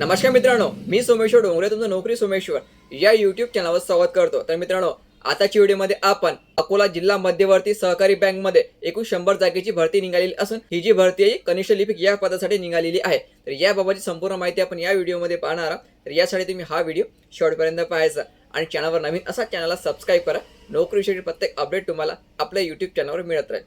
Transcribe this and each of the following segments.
नमस्कार मित्रांनो मी सोमेश्वर डोंगरे तुमचं नोकरी सोमेश्वर. या युट्यूब चॅनलवर स्वागत करतो. तर मित्रांनो आताच्या व्हिडिओमध्ये आपण अकोला जिल्हा मध्यवर्ती सहकारी बँकमध्ये एकूण शंभर जागेची भरती निघालेली असून ही जी भरती आहे कनिष्ठ लिपिक या पदासाठी निघालेली आहे. तर याबाबतची संपूर्ण माहिती आपण या व्हिडिओमध्ये पाहणार आहोत. तर यासाठी तुम्ही हा व्हिडिओ शेवटपर्यंत पाहायचा आणि चॅनलवर नवीन असा चॅनलला सबस्क्राईब करा. नोकरीविषयी प्रत्येक अपडेट तुम्हाला आपल्या युट्यूब चॅनलवर मिळत राहील.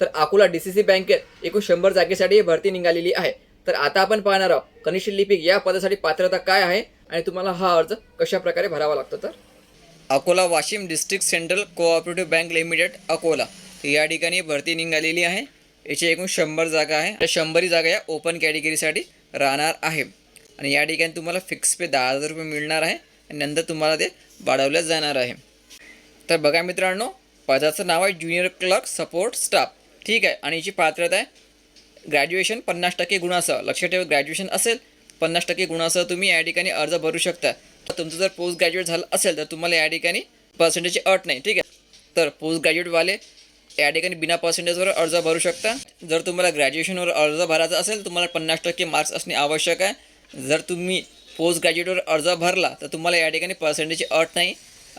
तर अकोला डी सी सी बँकेत एकूण शंभर जागेसाठी ही भरती निघालेली आहे. तर आता आपण पाहणार आहोत कनिष्ठ लिपिक या पदासाठी पात्रता काय आहे आणि तुम्हाला हा अर्ज कशा प्रकारे भरावा लागतो तर? Akola Washim district central cooperative bank limited Akola. या ठिकाणी भरती निघालेली आहे. याची एकूण शंभर जागा आहे. त्या शंभरी जागा या ओपन कॅटेगरीसाठी राहणार आहे. आणि या ठिकाणी तुम्हाला फिक्स पे दहा हजार रुपये मिळणार आहे. आणि नंतर तुम्हाला ते वाढवलं जाणार आहे. तर बघा मित्रांनो पदाचं नाव आहे ज्युनियर क्लर्क सपोर्ट स्टाफ ठीक आहे? आणि याची पात्रता आहे ग्रॅज्युएशन पन्नास टक्के गुणासह लक्षात ठेवा ग्रॅज्युएशन असेल पन्नास टक्के गुणासह तुम्ही या ठिकाणी अर्ज भरू शकता. तर तुमचं जर पोस्ट ग्रॅज्युएट झालं असेल तर तुम्हाला या ठिकाणी पर्सेंटेजची अट नाही ठीक आहे? तर पोस्ट ग्रॅज्युएटवाले या ठिकाणी बिना पर्सेंटेजवर अर्ज भरू शकता. जर तुम्हाला ग्रॅज्युएशनवर अर्ज भरायचा असेल तुम्हाला पन्नास टक्के मार्क्स असणे आवश्यक आहे. जर तुम्ही पोस्ट ग्रॅज्युएटवर अर्ज भरला तर तुम्हाला या ठिकाणी पर्सेंटेजची अट नाही.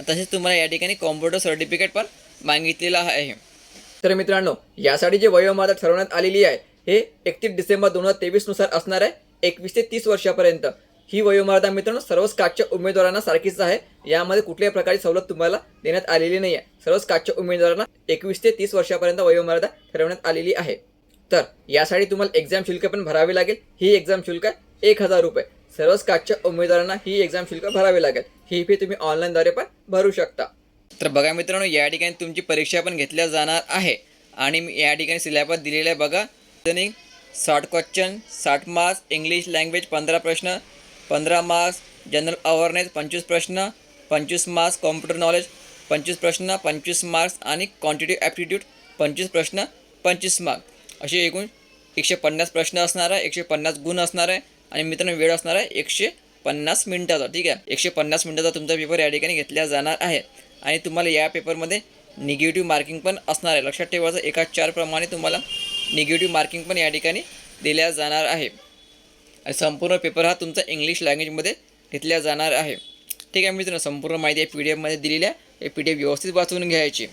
तसेच तुम्हाला या ठिकाणी कॉम्प्युटर सर्टिफिकेट पण मागितलेलं आहे. तर मित्रांनो यासाठी जे वयोमर्यादा ठरवण्यात आलेली आहे हे एकतीस डिसेंबर दोन हजार तेवीसनुसार असणार आहे एकवीस ते तीस वर्षापर्यंत. ही वयोमर्यादा मित्रांनो सर्वच काठच्या उमेदवारांना सारखीच आहे. यामध्ये कुठल्याही प्रकारची सवलत तुम्हाला देण्यात आलेली नाही आहे सर्वच काठच्या उमेदवारांना एकवीस ते तीस वर्षापर्यंत वयोमर्यादा ठरवण्यात आलेली आहे. तर यासाठी तुम्हाला एक्झाम शुल्क पण भरावे लागेल. ही एक्झाम शुल्क आहे एक हजार रुपये. सर्वच काठच्या उमेदवारांना ही एक्झाम शुल्क भरावे लागेल. ही फी तुम्ही ऑनलाईनद्वारे पण भरू शकता. तर बघा मित्रांनो या ठिकाणी तुमची परीक्षा पण घेतल्या जाणार आहे. आणि मी या ठिकाणी सिलेबस दिलेला आहे बघा. रिजनिंग साठ क्वेश्चन साठ मार्क्स इंग्लिश लँग्वेज पंधरा प्रश्न पंधरा मार्क्स जनरल अवेअरनेस पंचवीस प्रश्न पंचवीस मार्क्स कॉम्प्युटर नॉलेज पंचवीस प्रश्न पंचवीस मार्क्स आणि क्वांटिटिव्ह ॲप्टिट्यूड पंचवीस प्रश्न पंचवीस मार्क्स असे एकूण एकशे पन्नास प्रश्न असणार आहे एकशे पन्नास गुण असणार आहे आणि मित्रांनो वेळ असणार आहे एकशे पन्नास मिनिटाचा ठीक आहे? एकशे पन्नास मिनिटाचा तुमचा पेपर या ठिकाणी घेतला जाणार आहे. आणि तुम्हाला या पेपरमध्ये निगेटिव्ह मार्किंग पण असणार आहे. लक्षात ठेवायचं एका चारप्रमाणे तुम्हाला निगेटिव्ह मार्किंग पण या ठिकाणी दिल्या जाणार आहे. आणि संपूर्ण पेपर हा तुमचा इंग्लिश लँग्वेजमध्ये घेतला जाणार आहे. ठीक आहे मित्रांनो संपूर्ण माहिती या पी डी एफमध्ये दिलेली आहे. हे पी डी एफ व्यवस्थित वाचून घ्यायची.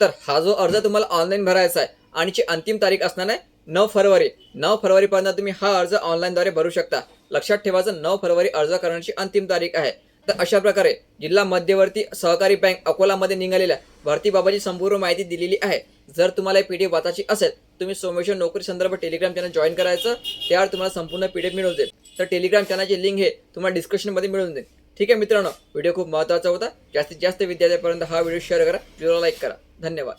तर हा जो अर्ज तुम्हाला ऑनलाईन भरायचा आहे आणि ची अंतिम तारीख असणार आहे नऊ फरवरी. नऊ फरवरीपर्यंत तुम्ही हा अर्ज ऑनलाईनद्वारे भरू शकता. लक्षात ठेवायचं नऊ फरवरी अर्ज करण्याची अंतिम तारीख आहे. तर अशा प्रकारे जिल्हा मध्यवर्ती सहकारी बँक अकोलामध्ये निघालेल्या भरतीबाबतची संपूर्ण माहिती दिलेली आहे. जर तुम्हाला पी डी एफ वाचायची असेल तुम्ही सोमेश्वर नोकरी संदर्भात टेलिग्राम चॅनल जॉईन करायचं त्यावर तुम्हाला संपूर्ण पी डी एफ मिळून जाईल. तर टेलिग्राम चॅनलची लिंक हे तुम्हाला डिस्क्रिप्शनमध्ये मिळून जाईल. ठीक आहे मित्रांनो व्हिडिओ खूप महत्त्वाचा होता. जास्तीत जास्त विद्यार्थ्यांपर्यंत हा व्हिडिओ शेअर करा. व्हिडिओला लाईक करा. धन्यवाद.